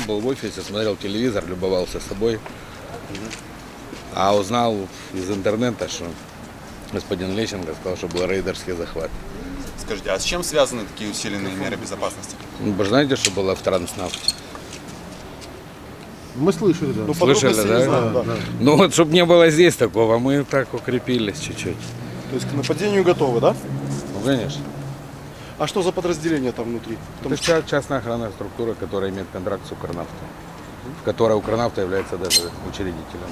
Был в офисе, смотрел телевизор, любовался собой. А узнал из интернета, что господин Лещенко сказал, что был рейдерский захват. Скажите, а с чем связаны такие усиленные меры безопасности? Ну, Вы же знаете, что было в Транснафте? Мы слышали, да. Слышали, подробностей да? знаю, да. Ну вот, чтобы не было здесь такого, мы так укрепились чуть-чуть. То есть к нападению готовы, да? Ну, конечно. А что за подразделение там внутри? Потому Это ча- частная охранная структура, которая имеет контракт с Укрнафтом, в которой Укрнафта является даже учредителем.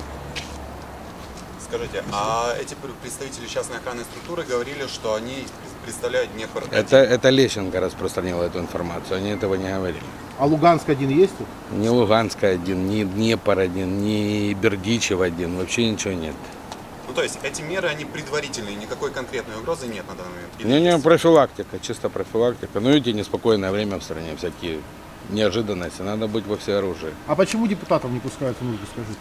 Скажите, а эти пр- представители частной охранной структуры говорили, что они представляют Днепр. Это, это Лещенко распространил эту информацию, они этого не говорили. А Луганск один есть тут? Ни Луганск один, ни Днепр один, ни Бердичев один, вообще ничего нет. Ну, то есть эти меры, они предварительные, никакой конкретной угрозы нет на данный момент? Или Не, не, профилактика, чисто профилактика. Ну, видите, неспокойное время в стране, всякие неожиданности, надо быть во всеоружии. А почему депутатов не пускают внутрь, скажите?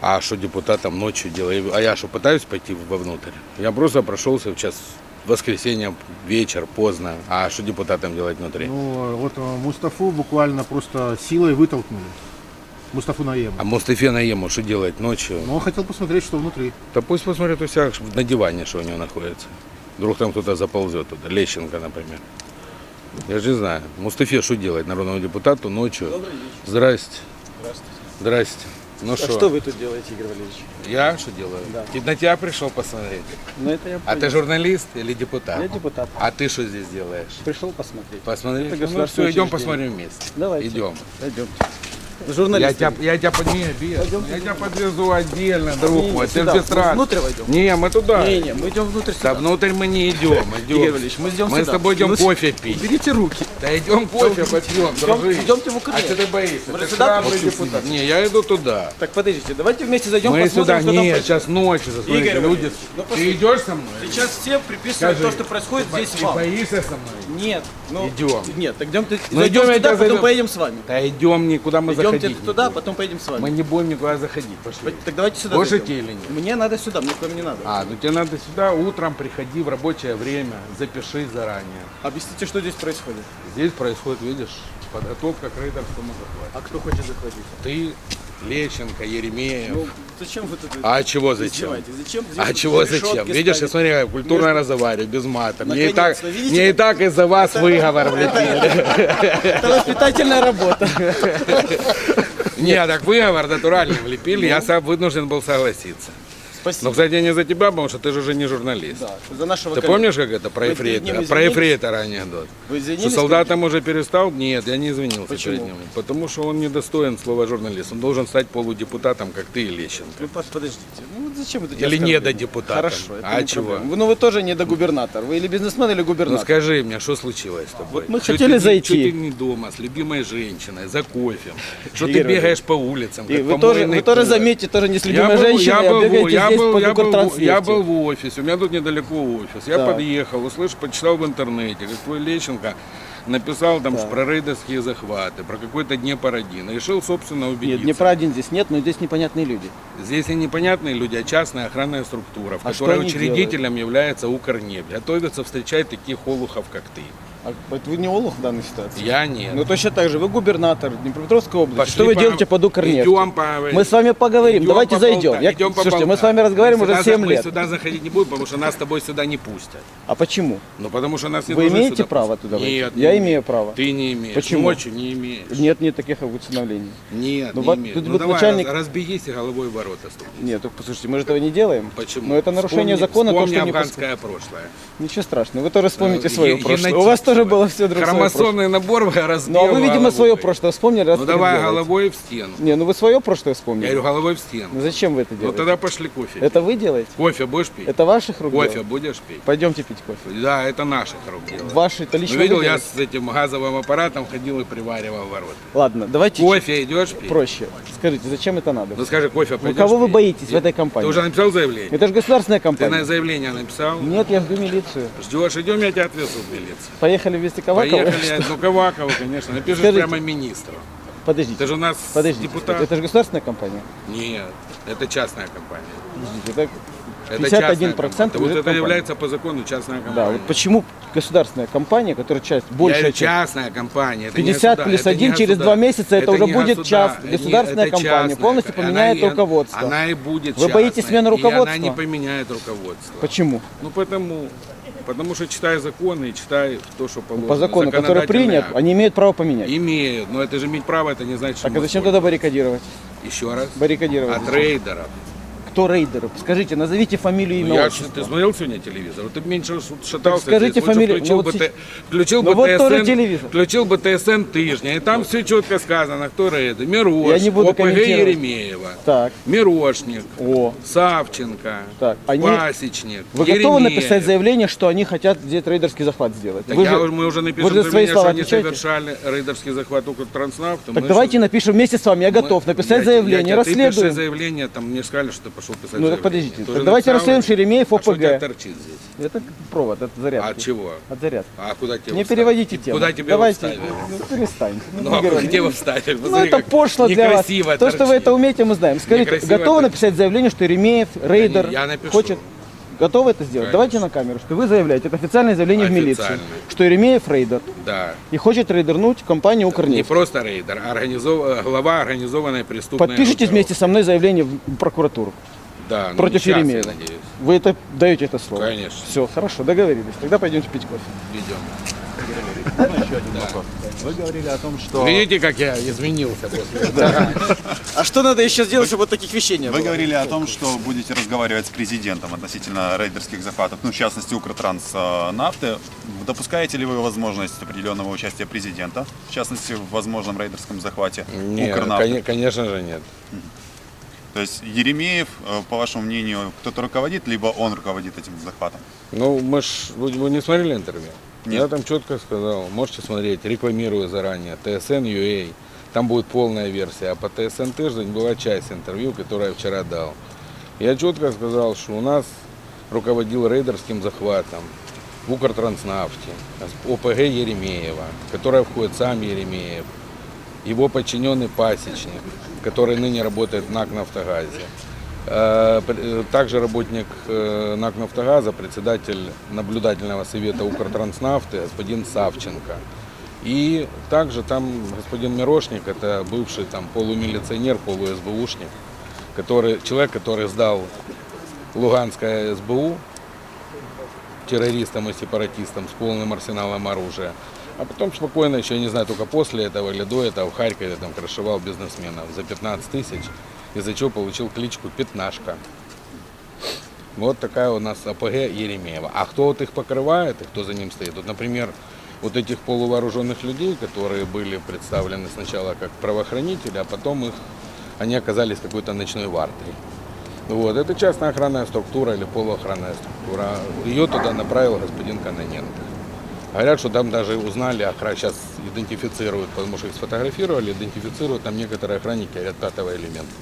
А что депутатам ночью делаю? А я что, пытаюсь пойти вовнутрь? Я просто прошелся в час воскресенье, вечер, поздно. А что депутатам делать внутри? Ну, вот э, Мустафу буквально просто силой вытолкнули. Мустафу Наема. А Мустафе Наему что делать ночью? Но он хотел посмотреть, что внутри. Да пусть посмотрят у себя на диване, что у него находится. Вдруг там кто-то заползет туда, Лещенко, например. Я же не знаю. Мустафе что делать народному депутату ночью? Здрасте. Здрасте. Ну А что? что вы тут делаете, Игорь Валерьевич? Я что делаю? Да. Ты- На тебя пришел посмотреть. Ну это я А понял. ты журналист или депутат? Я депутат. А ты что здесь делаешь? Пришел посмотреть. Посмотреть? Ну, все, идем посмотрим вместе. Давайте. Идем. Пойдемте. Я Журналисты. тебя, я тебя не, без. Я тебя подвезу отдельно, друг Не, мой. Ты сюда. же без Мы внутрь войдем? Не, мы туда. Не, не, мы идем внутрь Да сюда. внутрь мы не идем. идем. Валерьевич, мы идем Мы сюда. с тобой идем Ну, кофе пить. Уберите руки. Да идем кофе попьем, дружище. идемте в А укрытие. что ты боишься? Мы Ты сюда депутат. Не, я иду туда. Так, подождите, давайте вместе зайдем, Мы посмотрим, сюда, что нет, сейчас ночью, смотрите, Игорь люди. Ну, Ты идешь со мной? Сейчас все приписывают то, что происходит здесь вам. Ты боишься со мной? Нет. Ну, Идем. Нет, так идем, Ну, зайдем идем, туда, потом зайду. поедем с вами. Да идем никуда мы Идемте заходить. не туда, потом поедем с Мы вами. не будем никуда заходить. Пошли. Так давайте сюда Будешь зайдем. или нет? Мне надо сюда, мне к вам не надо. А, ну тебе надо сюда утром приходи в рабочее время, запиши заранее. Объясните, что здесь происходит. Здесь происходит, видишь, подготовка к рейдерскому захвату. А кто хочет захватить? Ты, Лещенко, Еремеев. Ну, зачем вы тут а чего зачем? Зачем А чего зачем? Видишь, я смотри, я культурно Между- разговариваю, без мата. Мне и так, видите, мне и так из-за вас выговор влепили. Это воспитательная работа. Не, так выговор натуральный влепили, я сам вынужден был согласиться. Но, Спасибо. кстати, не за тебя, потому что ты же уже не журналист. Да, за нашего Ты коллегу. помнишь, как это про ефрейтора? Про ефрейтора анекдот. Вы Что извинились? солдатам уже перестал? Нет, я не извинился Почему? перед ним. Потому что он не достоин слова журналист. Он должен стать полудепутатом, как ты и Лещенко. Ну, подождите. Ну, вот зачем тут Или оскорбляете? недодепутатом. Хорошо. это А не чего? проблема. Ну, вы тоже недогубернатор. Вы или бизнесмен, или Ну губернатор. скажи мне, что случилось с тобой? Вот мы Чё хотели ты не- зайти. чё ты не дома с любимой женщиной, за кофе? Что ты бегаешь по улицам, И как вы тоже, вы тоже кот? заметьте, тоже не с любимой женщиной, я а я здесь был, я был, я был в офисе, у меня тут недалеко офис. Я Так. подъехал, услышал, почитал в интернете, как твой Лещенко написал там про рейдерские захваты, про какой-то Днепр-1. Решил, собственно, убедиться. Нет, Днепра один здесь нет, но здесь непонятные люди. Здесь и непонятные люди, а частная охранная структура, в А которой учредителем является Укрнефть. Готовится встречать таких олухов, как ты. А вот вы не олух в данной ситуации? Я нет. Ну точно так же, вы губернатор Днепропетровской области. Пошли что вы по- делаете под Укрнефть? Идем по... Мы с вами поговорим, идем давайте поболтать, зайдем. Я- идем Слушайте, мы поболтать. с вами разговариваем Мы уже сюда 7 за- лет. Мы сюда заходить не будем, потому что нас с тобой сюда не пустят. А почему? Ну, потому что нас не Вы имеете сюда право туда войти? Нет, Я не имею право. Ты не имеешь. Почему? Ночью не имеешь. Нет, нет таких установлений. Нет, Ну, не имеешь. тут Ну, давай, начальник- раз- разбегись и головой ворота. Нет, только послушайте, мы же этого не делаем. Почему? Но это нарушение Вспомни- закона, то, вспомни что не пос- афганское прошлое. Ничего страшного, вы тоже вспомните Э, свое прошлое. У вас тоже свой. было все другое. Хромосомный набор разбил Ну а вы, видимо, свое прошлое вспомнили, раз Ну давай головой в стену. Не, ну вы свое прошлое Я вспомнили. говорю, головой в стену. Ну зачем вы это Ну делаете? тогда пошли кофе. Это вы делаете? Кофе будешь пить? Это ваших рук Кофе дело? будешь пить? Пойдемте пить кофе. Да, это наших рук дело. Ваши, это Ну, лично видел, вы я с этим газовым аппаратом ходил и приваривал ворота. Ладно, давайте Кофе идешь пить? проще. Скажите, зачем это надо? Ну скажи, кофе Ну пойдешь кого вы боитесь в Я- этой Ты компании? уже написал заявление? Это же государственная Ты на компания. заявление написал? Нет, я жду милицию. Ждешь, идем, я тебя отвезу в милицию. Поехали вместе Ковакова? Поехали, я- ну Ковакова, конечно. Напишешь Скажите. прямо министру. Подождите. Ты же у нас Подождите, депутат. это же государственная компания. Нет, это частная компания. Подождите, это Это 51% частная компания. Вот это компании. является по закону частная Да, компания. вот почему государственная компания, которая часть, Я большая часть, частная компания. это не 50 государ- плюс это не 1 через государ- два месяца это уже не будет част- не- государственная это компания, частная. полностью Она поменяет и- руководство. Она и будет Вы боитесь частной, смены И она руководства? не поменяет руководство. почему? Ну потому, потому что читай законы и читай то, что положено. По закону, который принят, акт. они имеют право поменять. Имеют, но это же иметь право, это не значит, что Так а зачем тогда баррикадировать? Еще раз. Баррикадировать. От рейдеров. Кто рейдеры? Скажите, назовите фамилию, Ну, имя, я, отчество. ты смотрел сегодня телевизор? Ты меньше шатался. скажите здесь. Фамилию. Включил, Ну, вот Т- включил Ну, бы вот тоже ТСН, телевизор. включил бы ТСН тижня, и там все четко сказано, кто рейдер. Мирош, Я не буду ОПГ. Еремеева, Так, Мирошник, о. Савченко, Так, они- Пасечник, Вы готовы Еремеев. написать заявление, что они хотят где-то рейдерский захват сделать? Так Вы я же- мы уже напишем вы же свои заявление, что слова они отвечаете? совершали рейдерский захват Укртранснафта. Так Мы давайте что- напишем вместе с вами. Я мы- готов написать я- заявление, я- Ты пиши расследуем. заявление, там мне сказали, что ты пошел писать Ну так заявление. подождите. Так давайте написал? расследуем Шеремеев А что у тебя ОПГ. торчит здесь? Это провод от зарядки. А от чего? От зарядки. А куда тебе Не вставить? переводите тему. Куда тебе Давайте, его вставить? ну, перестань. Ну, Игорь а Иванович, где вы вставили? Ну, Посмотри, это как пошло для вас. некрасиво То, что вы торчит. это умеете, мы знаем. Скажите, Некрасиво готовы торчит. написать заявление, что Ремеев, рейдер, Я напишу. хочет... Готовы это сделать? Конечно. Давайте на камеру, что вы заявляете. Это официальное заявление в милицию. Официальное. Что Еремеев рейдер. Да. И хочет рейдернуть компанию Не Укрнефть. просто рейдер, а организов... глава организованной преступной группировки. вместе со мной заявление в прокуратуру да, ну, против сейчас, я Еремеева. надеюсь. Вы это даете это слово? Конечно. Все, хорошо, договорились. Тогда пойдемте пить кофе. Ведем. Вы говорили о том, что... Видите, как я изменился после этого? А что надо еще сделать, чтобы вот таких вещей не Вы говорили о том, что будете разговаривать с президентом относительно рейдерских захватов, ну, в частности, Укртранс э, нафты. Допускаете ли вы возможность определенного участия президента, в частности, в возможном рейдерском захвате Нет, Укрнафты? коне- конечно же нет. То есть Еремеев, э, по вашему мнению, кто-то руководит, либо он руководит этим захватом? Ну, мы ж, вы не смотрели интервью? Нет. Я там четко сказал, можете смотреть, рекламирую заранее, TSN.ua, там будет полная версия, а по TSN Тиждень была часть интервью, которую я вчера дал. Я четко сказал, что у нас руководил рейдерским захватом в Укртранснафте, ОПГ Еремеева, в которое входит сам Еремеев, его подчиненный Пасечник, который ныне работает в НАК «Нафтогазе». Э, э, Также работник э, НАК «Нафтогаза», председатель наблюдательного совета Укртранснафты, господин Савченко. И также там господин Мирошник, это бывший там полумилиционер, полу-СБУшник, который, человек, который сдал Луганское СБУ террористам и сепаратистам с полным арсеналом оружия. А потом спокойно, еще не знаю, только после этого или до этого в Харькове там крышевал бизнесменов за 15 тысяч, из-за чего получил кличку Пятнашка. Вот такая у нас АПГ Еремеева. А кто вот их покрывает и кто за ним стоит? Вот, например, вот этих полувооруженных людей, которые были представлены сначала как правоохранители, а потом их, они оказались какой-то ночной вартой. Вот, это частная охранная структура или полуохранная структура. Ее туда направил господин Каноненко. Говорят, что там даже узнали, охрана сейчас идентифицируют, потому что их сфотографировали, идентифицируют там некоторые охранники говорят, пятого элемента.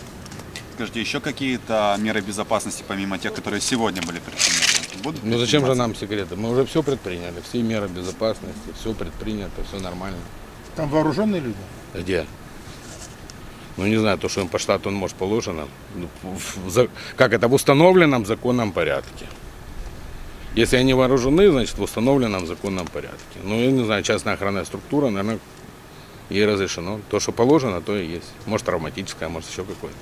Скажите, еще какие-то меры безопасности, помимо тех, которые сегодня были предприняты? Будут Ну зачем же нам секреты? Мы уже все предприняли, все меры безопасности, все предпринято, все нормально. Там вооруженные люди. Где? Ну не знаю, то, что им по штату он может положено. Ну, Как это в установленном законном порядке. Если они вооружены, значит в установленном законном порядке. Ну я не знаю, частная охранная структура, наверное, ей разрешено. То, что положено, то и есть. Может травматическое, может еще какое-то.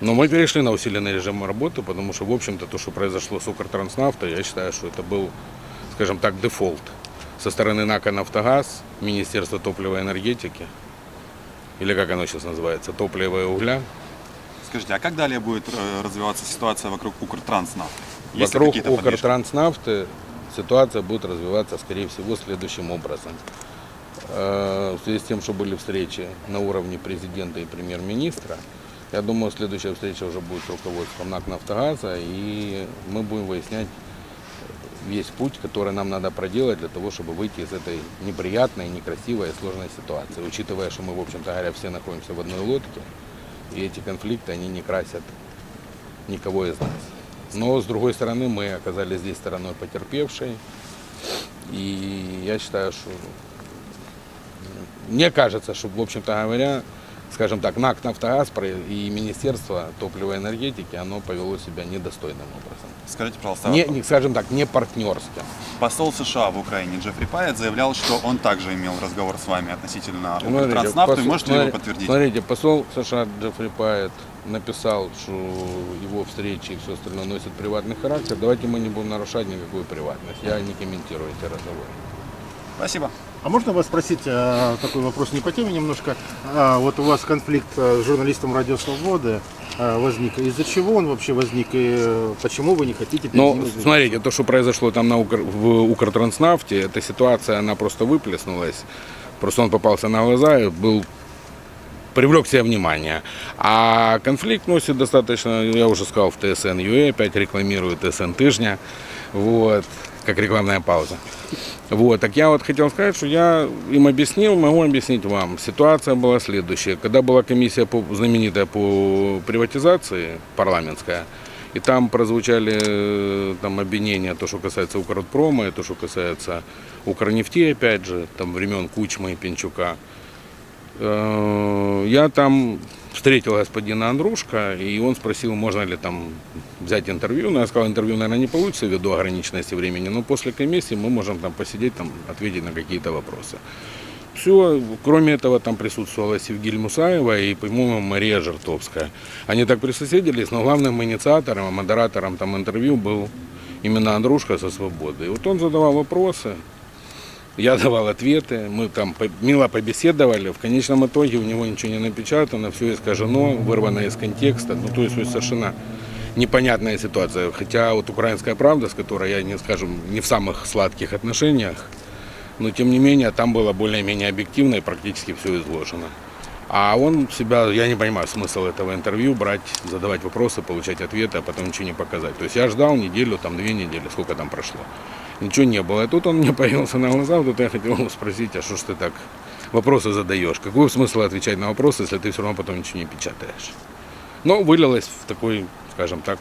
Но мы перешли на усиленный режим работы, потому что, в общем-то, то, что произошло с Укртранснафтой, я считаю, что это был, скажем так, дефолт со стороны НАКа «Нафтогаз», Министерства топлива и энергетики, или как оно сейчас называется, топлива и угля. Скажите, а как далее будет э, развиваться ситуация вокруг Укртранснафты? Есть Вокруг? Укртранснафты ситуация будет развиваться, скорее всего, следующим образом. Э, В связи с тем, что были встречи на уровне президента и премьер-министра, я думаю, следующая встреча уже будет с руководством НАК «Нафтогаза», и мы будем выяснять весь путь, который нам надо проделать для того, чтобы выйти из этой неприятной, некрасивой и сложной ситуации. Учитывая, что мы, в общем-то говоря, все находимся в одной лодке, и эти конфликты, они не красят никого из нас. Но, с другой стороны, мы оказались здесь стороной потерпевшей. И я считаю, что мне кажется, что, в общем-то говоря, скажем так, НАК «Нафтогаз» и Министерство топлива и энергетики, оно повело себя недостойным образом. Скажите, пожалуйста, Не, не, скажем так, не партнерским. посол США в Украине Джеффри Пайет заявлял, что он также имел разговор с вами относительно Смотрите, Укртранснафты. посол- Можете смотри- подтвердить? Смотрите, посол США Джеффри Пайет написал, что его встречи и все остальное носят приватный характер. Давайте мы не будем нарушать никакую приватность. Я не комментирую эти разговоры. Спасибо. А можно вас спросить э, такой вопрос не по теме немножко? А, вот у вас конфликт э, с журналистом Радио Свободы э, возник. Из-за чего он вообще возник и почему вы не хотите Ну, смотрите, то, что произошло там на Укр- в Укртранснафте, эта ситуация, она просто выплеснулась. Просто он попался на глаза и был привлек себе внимание. А конфликт носит достаточно, я уже сказал, в ТСН ЮЭ, опять рекламирую ТСН Тыжня, вот, как рекламная пауза. Вот, так я вот хотел сказать, что я им объяснил, могу объяснить вам. Ситуация была следующая. Когда была комиссия по, знаменитая по приватизации, парламентская, и там прозвучали э, там, обвинения, то, что касается Укрпрома, и то, что касается Укрнефти, опять же, там времен Кучмы и Пинчука. Э, Я там встретил господина Андрушка, и он спросил, можно ли там взять интервью. Ну, я сказал, интервью, наверное, не получится ввиду ограниченности времени, но после комиссии мы можем там посидеть, там, ответить на какие-то вопросы. Все, кроме этого, там присутствовала Севгиль Мусаева и, по-моему, Мария Жертовская. Они так присоседились, но главным инициатором, модератором там интервью был именно Андрушка со «Свободы». И вот он задавал вопросы, я давал ответы, мы там мило побеседовали. В конечном итоге у него ничего не напечатано, все искажено, вырвано из контекста. Ну, то есть совершенно непонятная ситуация. Хотя вот «Украинская правда», с которой я, не скажем, не в самых сладких отношениях, но тем не менее там было более-менее объективно и практически все изложено. А он себя, я не понимаю смысл этого интервью, брать, задавать вопросы, получать ответы, а потом ничего не показать. То есть я ждал неделю, там две недели, сколько там прошло. Ничего не было. И тут он мне появился на глаза, вот я хотел его спросить, а что ж ты так вопросы задаешь? Какой смысл отвечать на вопросы, если ты все равно потом ничего не печатаешь? Но вылилось в такой, скажем так,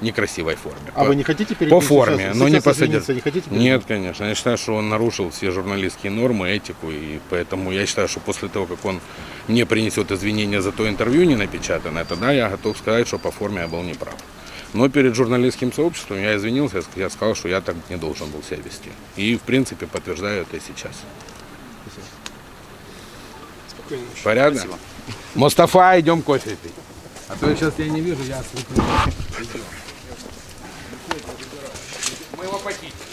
некрасивой форме. А вы не хотите перед По форме, сейчас- но не сейчас посадят. извиниться? Не хотите Нет, конечно. Я считаю, что он нарушил все журналистские нормы, этику, и поэтому я считаю, что после того, как он мне принесет извинения за то интервью не напечатанное, тогда я готов сказать, что по форме я был неправ. Но перед журналистским сообществом я извинился, я сказал, что я так не должен был себя вести. И, в принципе, подтверждаю это и сейчас. Порядок? Спасибо. Мустафа, идем кофе пить. А то я сейчас тебя не вижу, я ослеплю. Мы его похитим.